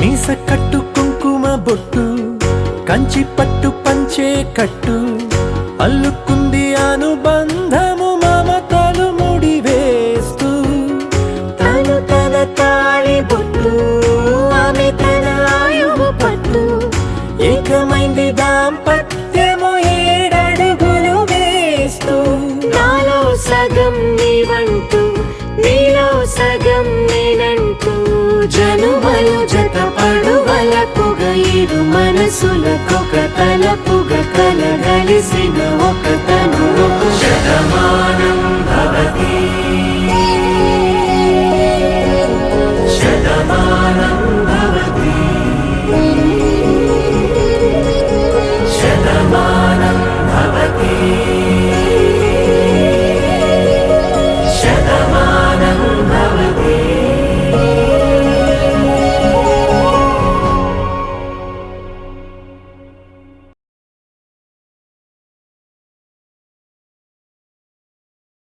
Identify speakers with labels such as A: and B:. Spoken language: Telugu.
A: మీస కట్టు కుంకుమ బొట్టు కంచి పట్టు పంచే కట్టు అల్లుకుంది అనుబంధము మమతలు ముడి వేస్తూ.
B: తను తన తాళి బొట్టు ఆమె తన ఆయువు పట్టు.
A: ఏకమైంది దాంపత్యము ఏడడుగులు వేస్తూ.
B: నాలో సగం నీవంటూ నీలో సగం నేనంటూ
A: జనుమలు జత మనసుల కొక తలపుగ కలగలిసిన ఒక తను. శతమా